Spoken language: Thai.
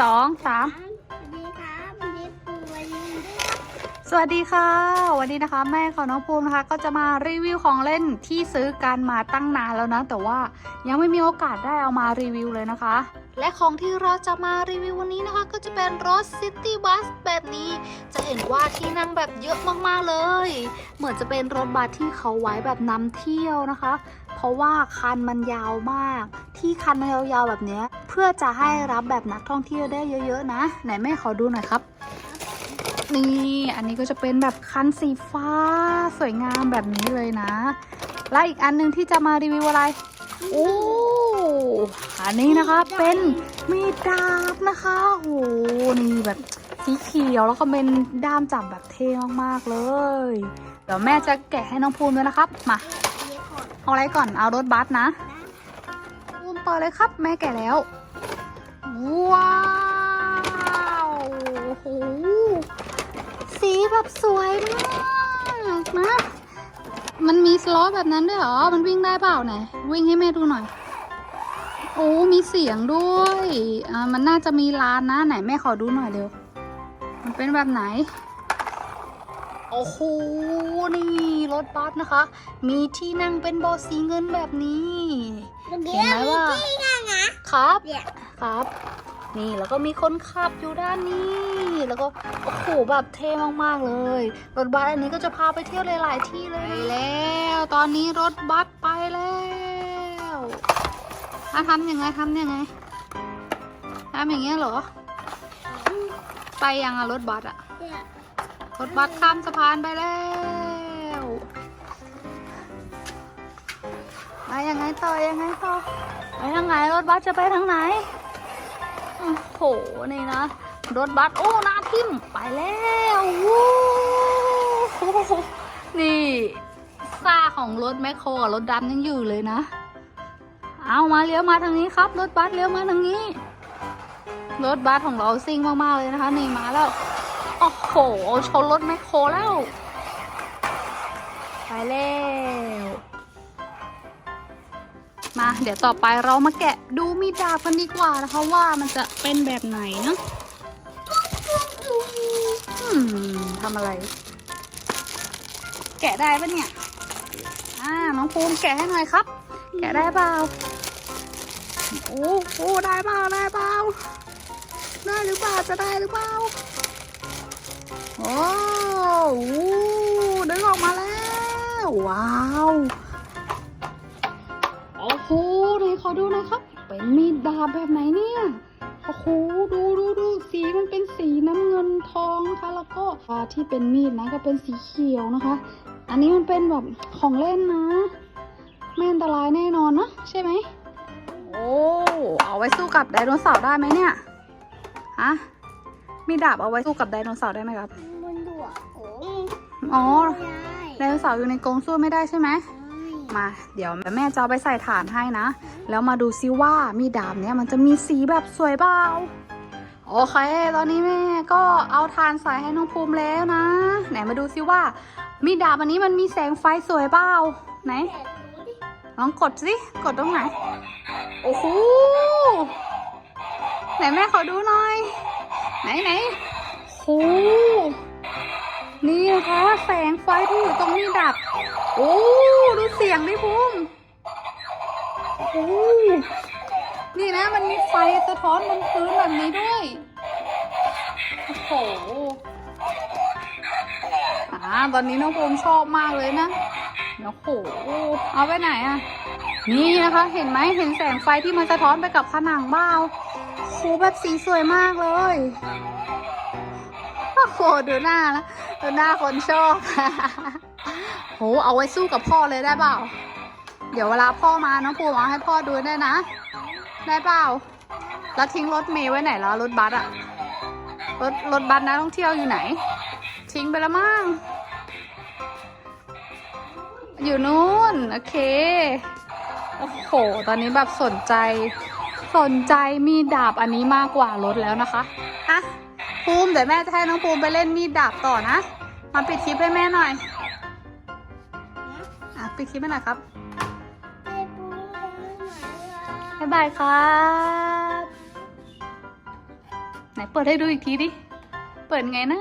สองสามสวัสดีครับวันนี้ครูวันนี้ด้วยสวัสดีค่ะ วันนี้นะคะ แม่ของน้องภูมินะคะ ก็จะมารีวิวของเล่นที่ซื้อกันมาตั้งนานแล้วนะ แต่ว่ายังไม่มีโอกาสได้เอามารีวิวเลยนะคะ และของที่เราจะมารีวิววันนี้นะคะ ก็จะเป็นรถซิตี้บัสแบบนี้ จะเห็นว่าที่นั่งแบบเยอะมากๆเลย เหมือนจะเป็นรถบัสที่เขาไว้แบบนำเที่ยวนะคะเพ ราะว่าคันมันยาวมาก ที่คันมันยาวๆแบบนี้เพื่อจะให้รับแบบนักท่องเที่ยวได้เยอะ ๆ นะ ไหนแม่ขอดูหน่อยครับ นี่ อันนี้ก็จะเป็นแบบคันสีฟ้า สวยงามแบบนี้เลยนะ และอีกอันหนึงที่จะมารีวิวอะไรโอ้อันนี้นะคะเป็นมีดดาบนะคะโอ้นี่แบบสีเขียวแล้วก็เป็นด้ามจับแบบเท่มากๆเลย เดี๋ยวแม่จะแกะให้น้องภูมิด้วยนะครับ มา เอาอะไรก่อน เอารถบัสนะภูมิเปิดเลยครับ แม่แกะแล้ว ว้าวโอ้โหสีแบบสวยมากนะ มันมีสล้อแบบนั้นด้วยเหรอ มันวิ่งได้เปล่าไหน วิ่งให้แม่ดูหน่อย โอ้ มีเสียงด้วยอ่ามันน่าจะมีร้านนะ ไหนแม่ขอดูหน่อยเร็ว มันเป็นแบบไหน โอ้โห นี่รถบัสนะคะ มีที่นั่งเป็นเบาะสีเงินแบบนี้เมื่อกี้เห็นไหมว่าที่นั่งนะครับเนี่ยครับ นี่แล้วก็มีคนขับอยู่ด้านนี้ แล้วก็โอ้โหแบบเท่มากๆเลย รถบัสอันนี้ก็จะพาไปเที่ยวหลายๆที่เลยไปแล้ว ตอนนี้รถบัสไปแล้วอะทำยังไงทำยังไงทำอย่างเงี้ยเหรอ ไปยังอะรถบัสอะเนี่ย รถบัสข้ามสะพานไปแล้วไปยังไงต่อยังไงต่อไปทางไหนรถบัสจะไปทางไหนโอ้โหนี่นะรถบัสโอ้หน้าทิ่มไปแล้ววู้นี่ซ่าของรถแมคโครรถดำยังอยู่เลยนะ เอามาเลี้ยวมาทางนี้ครับ รถบัสเลี้ยวมาทางนี้ รถบัสของเราซิ่งมากๆเลยนะคะนี่มาแล้ว อ้โหชนรถแมคโครแล้ว ไปแล้ว มาเดี๋ยวต่อไปเรามาแกะดูมีดดาบกันดีกว่านะคะว่ามันจะเป็นแบบไหนเนะทำอะไร แกะได้ปะเนี่ย อ่า น้องภูมิแกะให้หน่อยครับ แกะได้เปล่า โอ้โหได้เปล่าได้เปล่าได้หรือเปล่าจะได้หรือเปล่า โอ้โหดึงออกมาแล้ว ว้าว โอ้โหไหนขอดูหน่อยครับ เป็นมีดดาบแบบไหนเนี่ย โอ้โห ดูดูดูสีมันเป็นสีน้ำเงินทองนะคะ แล้วก็ที่เป็นมีดนะก็เป็นสีเขียวนะคะ อันนี้มันเป็นแบบของเล่นนะ ไม่อันตรายแน่นอนนะใช่ไหม โอ้ เอาไว้สู้กับไดโนเสาร์ได้ไหมเนี่ย ฮะ มีดาบเอาไว้สู้กับไดโนเสาร์ได้ไหมครับ อ๋อไม่ไดได้โนเสาร์อยู่ในกรงสู้ไม่ได้ใช่ไหม มา เดี๋ยวแม่จะเอาไปใส่ฐานให้นะ แล้วมาดูซิว่ามีดาบเนี้ยมันจะมีสีแบบสวยเปล่าโอเค ตอนนี้แม่ก็เอาฐานใส่ให้น้องภูมิแล้วนะ ไหนมาดูซิว่า มีดาบอันนี้มันมีแสงไฟสวยเปล่าไหนแต่ดูดิลองกดสิ กดตรงไหน โอ้โห ไหนแม่ขอดูหน่อย ไหนไหนโห นี่นะคะแสงไฟที่อยู่ตรงนี้ดับ โอ้ดูเสียงดิภูมิโอ้นี่นะมันมีไฟสะท้อนบนพื้นแบบนี้ด้วย โอ้โหอ่าตอนนี้น้องภูมิชอบมากเลยนะโอ้โหเอาไปไหนอะนี่นะคะ เห็นไหมเห็นแสงไฟที่มันสะท้อนไปกับผนังบ้าวโหแบบสีสวยมากเลย โอ้โหดูหน้านะดูหน้าคนชอบโหเอาไว้สู้กับพ่อเลยได้เปล่า เดี๋ยวเวลาพ่อมาน้องภูมิเอาให้พ่อดูได้นะ ได้เปล่า แล้วทิ้งรถเมย์ไว้ไหนแล้วรถบัสอะรถรถบัสนะท่องเที่ยวอยู่ไหน ทิ้งไปแล้วมั้งอยู่นู้นโอเคโอ้โห ตอนนี้แบบสนใจ สนใจมีดดาบอันนี้มากกว่ารถแล้วนะคะอะ ภูมิเดี๋ยวแม่จะให้น้องภูมิไปเล่นมีดดาบต่อนะ มาปิดคลิปให้แม่หน่อย อะปิดคลิปให้หน่อยครับบ๊ายบายครับ ไหนเปิดให้ดูอีกทีดิ เปิดไงนะ